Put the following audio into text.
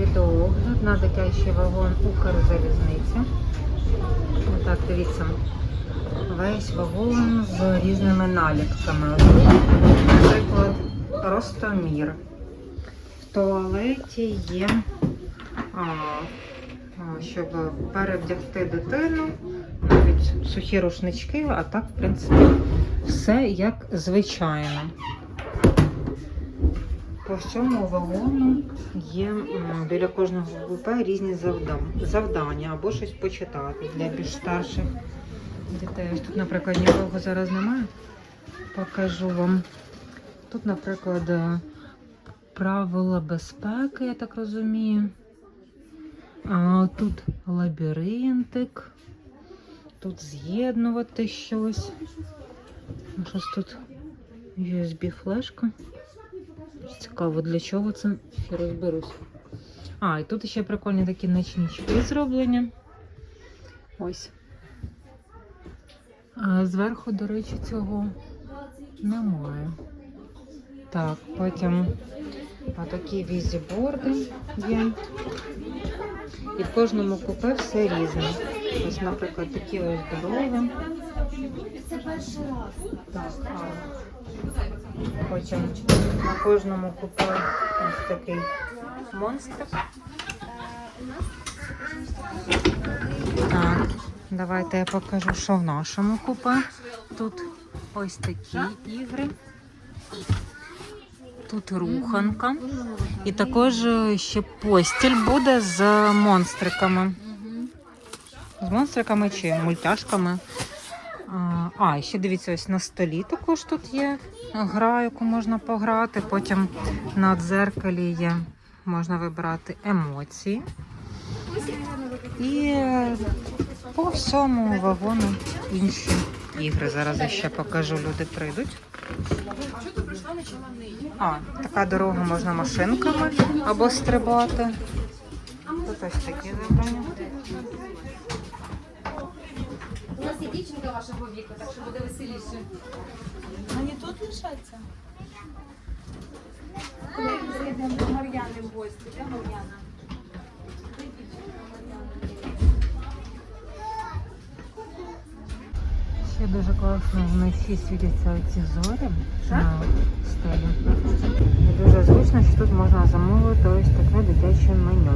відеоогляд на дитячий вагон Укрзалізниці. Отак, дивіться. Весь вагон з різними тут, Наприклад, ростомір. В туалеті є, а, щоб перевдягти дитину, навіть сухі рушнички, а так, в принципі, все як звичайно. По всьому вагону є біля кожного купе різні завдання, або щось почитати для більш старших дітей. Ось тут, наприклад, нікого зараз немає. Покажу вам. Тут, наприклад, е, правила безпеки, я так розумію. А тут лабіринтик. Тут з'єднувати щось. Щось тут USB-флешка. Цікаво, для чого це ще розберусь. А, і тут ще прикольні такі ночнички зроблені. Ось. А зверху, до речі, цього немає. Так, потім такі візіборди є. І в кожному купе все різне. Ось, наприклад, такі ось дороги. Це перший раз. Так, а потім на кожному купе ось такий монстрик. Так, давайте я покажу, що в нашому купе. Тут ось такі ігри. Тут руханка. І також е, ще постіль буде з монстриками. З монстриками чи мультяшками. А, ще дивіться, ось на столі також тут є гра, яку можна пограти. Потім на дзеркалі є, можна вибирати емоції. І по всьому вагону інші ігри. Зараз я ще покажу, люди прийдуть. А, така дорога можна машинками або стрибати. Тут ось такі завдання. дівчинка вашого віку, так що буде веселіше. Вони тут лишаться? Мар'яни в гості, де Мар'яна? Ще дуже класно вночі світяться ці зорі на стелі. І дуже зручно, що тут можна замовити ось таке дитяче меню.